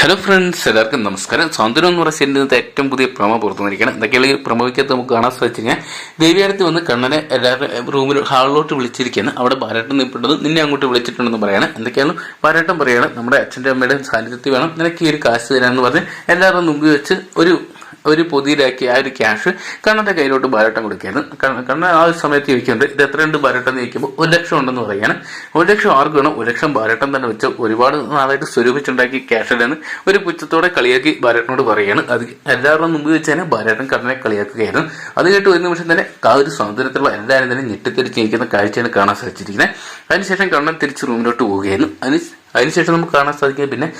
Hello friends എല്ലാവർക്കും നമസ്കാരം. സ്വാതന്ത്ര്യം എന്ന് പറയുന്ന ഇന്നത്തെ ഏറ്റവും പുതിയ പ്രമ പുറത്തു ഇതൊക്കെയുള്ള പ്രൊമോയ്ക്കകത്ത് നമുക്ക് കാണാൻ സാധിച്ചു കഴിഞ്ഞാൽ ദേവിയടുത്ത് വന്ന് കണ്ണനെ എല്ലാവരും റൂമിൽ ഹാളിലോട്ട് വിളിച്ചിരിക്കുകയാണ്. അവിടെ ഭാരട്ടം നിൽപ്പുണ്ടത് നിന്നെ അങ്ങോട്ട് വിളിച്ചിട്ടുണ്ടെന്ന് പറയാണ്. എന്തൊക്കെയാണ് ഭാരട്ടം പറയാണ് നമ്മുടെ അച്ഛന്റെ അമ്മയുടെ സാന്നിധ്യത്തിൽ വേണം നിനക്ക് ഈ ഒരു കാശ് തരാമെന്ന് പറഞ്ഞ് എല്ലാവരും മുമ്പിൽ വെച്ച് ഒരു ഒരു പൊതിയിലാക്കി ആ ഒരു ക്യാഷ് കണ്ണന്റെ കയ്യിലോട്ട് ബാലട്ടം കൊടുക്കുകയാണ്. കണ്ണ- കണ്ണൻ ആ ഒരു സമയത്ത് ചോദിക്കുന്നുണ്ട് ഇത് എത്രയുണ്ട് ബാലട്ടം എന്ന് ചോദിക്കുമ്പോൾ ഒരു ലക്ഷം ഉണ്ടെന്ന് പറയാണ്. ഒരു ലക്ഷം ആർക്ക് വേണം? ഒരു ലക്ഷം ബാലട്ടം തന്നെ വെച്ച് ഒരുപാട് നാളായിട്ട് സ്വരൂപിച്ചുണ്ടാക്കി ക്യാഷിലെന്ന് ഒരു പുച്ഛത്തോടെ കളിയാക്കി ബാലട്ടനോട് പറയാണ്. അത് എല്ലാവരുടെ മുമ്പ് വെച്ചാൽ ബാലട്ടൻ കണ്ണനെ കളിയാക്കുകയായിരുന്നു. അത് കേട്ട് ഒരു നിമിഷം തന്നെ ആ ഒരു സൗന്ദര്യത്തിലുള്ള എല്ലാവരും തന്നെ ഞെട്ടിത്തിരിച്ച് നിൽക്കുന്ന കാഴ്ചയാണ് കാണാൻ സാധിച്ചിരിക്കുന്നത്. അതിനുശേഷം കണ്ണൻ തിരിച്ച് റൂമിലോട്ട് പോവുകയായിരുന്നു. അതിന് അതിനുശേഷം നമുക്ക് കാണാൻ സാധിക്കുന്നത് പിന്നെ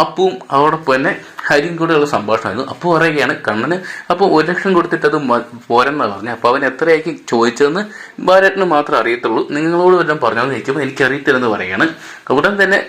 അപ്പുവും അതോടൊപ്പം തന്നെ ഹരിയും കൂടെയുള്ള സംഭാഷണമായിരുന്നു. അപ്പോൾ പറയുകയാണ് കണ്ണന് അപ്പോൾ ഒരു ലക്ഷം കൊടുത്തിട്ട് അത് പോരെന്നാണ് പറഞ്ഞു. അപ്പോൾ അവൻ എത്രയായിരിക്കും ചോദിച്ചതെന്ന് ബാലേട്ടന് മാത്രമേ അറിയത്തുള്ളൂ. നിങ്ങളോട് വല്ലതും പറഞ്ഞതെന്ന് ചോദിക്കുമ്പോൾ എനിക്കറിയത്തില്ലെന്ന് പറയുകയാണ്. ഉടൻ തന്നെ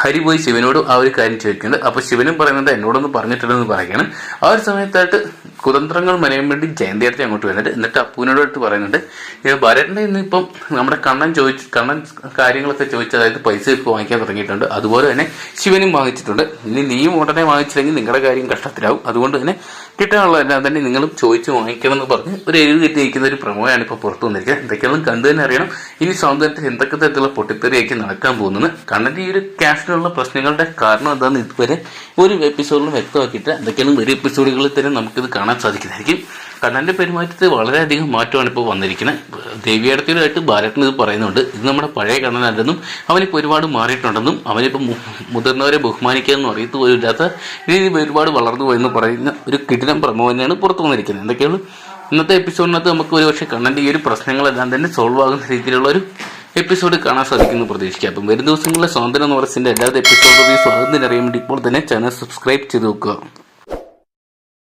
ഹരി പോയി ശിവനോട് ആ ഒരു കാര്യം ചോദിക്കുന്നുണ്ട്. അപ്പോൾ ശിവനും പറയുന്നുണ്ട് എന്നോടൊന്നും പറഞ്ഞിട്ടില്ലെന്ന് പറയുകയാണ്. ആ ഒരു സമയത്തായിട്ട് കുതന്ത്രങ്ങൾ മനയാൻ വേണ്ടി ജയന്തിയടുത്ത് അങ്ങോട്ട് വരുന്നുണ്ട്. എന്നിട്ട് അപ്പൂനോട് പറയുന്നുണ്ട് "ഏ, ഭരതന്റെ ഇന്ന് ഇപ്പം നമ്മുടെ കണ്ണൻ ചോദിച്ചു കണ്ണൻ കാര്യങ്ങളൊക്കെ ചോദിച്ച് അതായത് പൈസ ഇപ്പോൾ വാങ്ങിക്കാൻ തുടങ്ങിയിട്ടുണ്ട്. അതുപോലെ തന്നെ ശിവനും വാങ്ങിച്ചിട്ടുണ്ട്. ഇനി നീയും ഉടനെ വാങ്ങിച്ചില്ലെങ്കിൽ നിങ്ങളുടെ കാര്യം കഷ്ടത്തിലാവും. അതുകൊണ്ട് തന്നെ കിട്ടാനുള്ളതെല്ലാം തന്നെ നിങ്ങളും ചോദിച്ച് വാങ്ങിക്കണം എന്ന് പറഞ്ഞ് ഒരു എഴുതി കെട്ടിയിരിക്കുന്ന ഒരു പ്രമോയാണ് ഇപ്പോൾ പുറത്തു വന്നിരിക്കുന്നത്. എന്തൊക്കെയാണ് കണ്ടു തന്നെ അറിയണം. ഇനി സൗന്ദര്യത്തിൽ എന്തൊക്കെ തരത്തിലുള്ള പൊട്ടിത്തെറിയൊക്കെ നടക്കാൻ പോകുന്നത്? കണ്ണന്റെ ഈ ഒരു ക്യാഷിനുള്ള പ്രശ്നങ്ങളുടെ കാരണം എന്താണെന്ന് ഇതുവരെ ഒരു എപ്പിസോഡിലും വ്യക്തമാക്കിയിട്ട് എന്തൊക്കെയാണ് ഒരു എപ്പിസോഡുകളിൽ തന്നെ നമുക്കിത് കാണാൻ സാധിക്കുന്നതായിരിക്കും. കണ്ണന്റെ പെരുമാറ്റത്തിൽ വളരെയധികം മാറ്റമാണ് ഇപ്പോൾ വന്നിരിക്കുന്നത്. ദേവിയടത്തിലായിട്ട് ബാലട്ടൻ ഇത് പറയുന്നുണ്ട്. ഇത് നമ്മുടെ പഴയ കണ്ണനല്ലെന്നും അവനിപ്പോൾ ഒരുപാട് മാറിയിട്ടുണ്ടെന്നും അവനിപ്പോൾ മുതിർന്നവരെ മുതിർന്നവരെ എന്ന് അറിയത്ത് പോലും ഇല്ലാത്ത രീതിയിൽ ഒരുപാട് വളർന്നു പോയെന്ന് പറയുന്ന ഒരു കിടിലം പ്രമോ തന്നെയാണ് പുറത്തു വന്നിരിക്കുന്നത്. എന്തൊക്കെയാണ്? ഇന്നത്തെ എപ്പിസോഡിനകത്ത് നമുക്ക് ഒരു പക്ഷേ കണ്ണന്റെ ഈ ഒരു പ്രശ്നങ്ങളെല്ലാം തന്നെ സോൾവ് ആകുന്ന രീതിയിലുള്ള ഒരു എപ്പിസോഡ് കാണാൻ സാധിക്കുന്നു പ്രതീക്ഷിക്കാം. അപ്പം വരും ദിവസങ്ങളിലെ സ്വാതന്ത്ര്യം എന്ന് പറയുന്നതിന്റെ എല്ലാ എപ്പിസോഡ് സ്വാതന്ത്ര്യം അറിയാൻ വേണ്ടി ഇപ്പോൾ തന്നെ ചാനൽ സബ്സ്ക്രൈബ് ചെയ്ത് നോക്കുക